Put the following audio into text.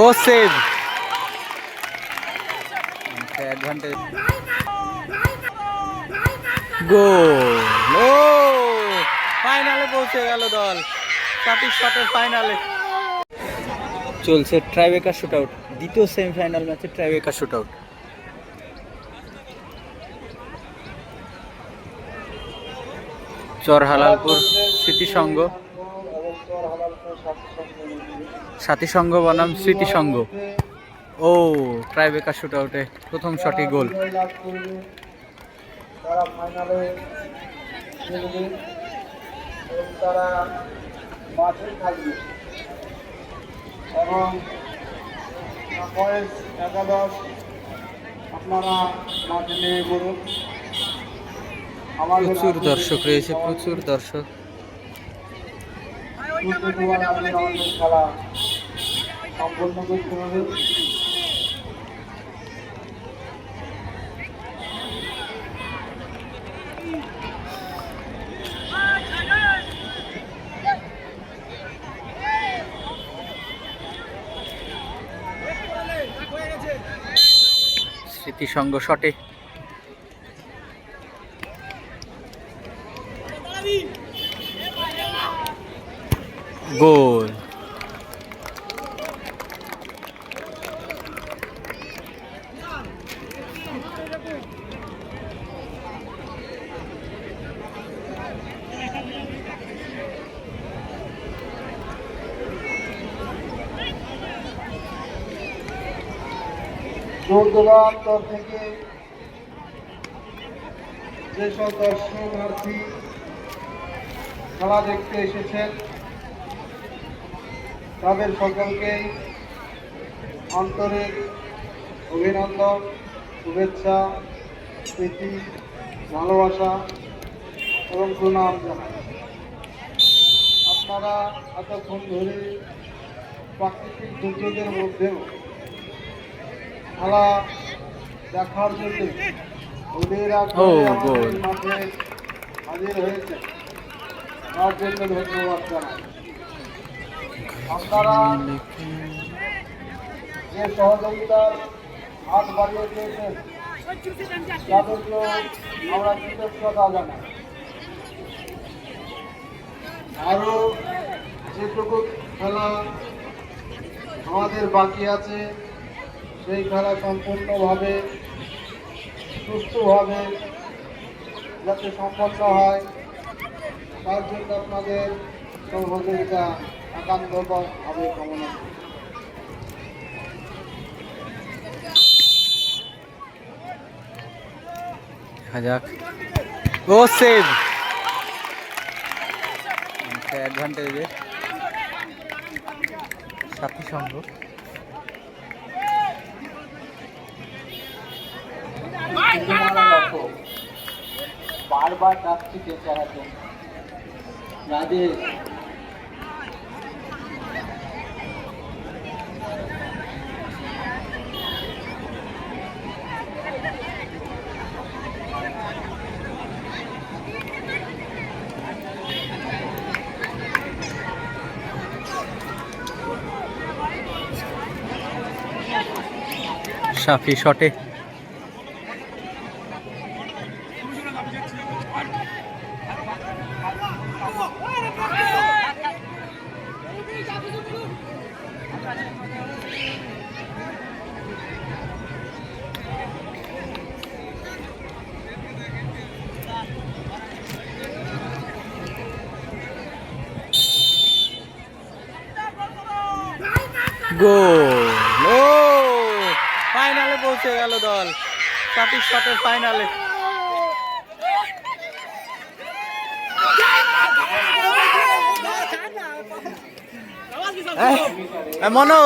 ও save advantage গোল। ও, ফাইনালে পৌঁছে গেল দল। সাতিশ শটের ফাইনালে। চলছে ট্রাইবেকার শুট আউট দ্বিতীয় সেমিফাইনাল ম্যাচে tiebreaker shoot out Char Halalpur স্মৃতি সংঘ। সাথী সংঘ বনাম স্মৃতি সংঘ ও ট্রাইবেকার শুট আউটে প্রথম শটই গোল এবং একাদশ আপনারা মাঠে নিয়ে করুন প্রচুর দর্শক রয়েছে প্রচুর দর্শক। দ্রুততর আমাদের আমাদের খেলা সম্পন্ন করতে হবে। স্মৃতি শটে। গোল। দূর দূরান্তর থেকে যেসব দর্শনার্থী খেলা দেখতে এসেছেন তাদের সকলকেই আন্তরিক অভিনন্দন শুভেচ্ছা প্রীতি ভালোবাসা এবং প্রণাম জানাই। আপনারা এতক্ষণ ধরে প্রাকৃতিক দুর্যোগের মধ্যেও খেলা দেখার জন্য ওদের মাঠে হাজির হয়েছে তার জন্য ধন্যবাদ জানাই। আপনারা যে সহযোগিতার হাত বাড়িয়ে দিয়েছেন তাদেরকে আমরা কৃতজ্ঞতা জানাই। আরও যেটুকু খেলা আমাদের বাকি আছে, সেই খেলা সম্পূর্ণভাবে সুস্থভাবে যাতে সম্পন্ন হয়, তার জন্য আপনাদের সহযোগিতা একান্তভাবে কামনা করি। দেখা যাক। সেভ। অ্যাডভান্টেজে সাথী সংঘ বারবার ডাকছি রাজেশ সাফি শটে। গোল। ফাইনালে পৌঁছে গেল দল। সাতিশ সাতের ফাইনালে। মনো।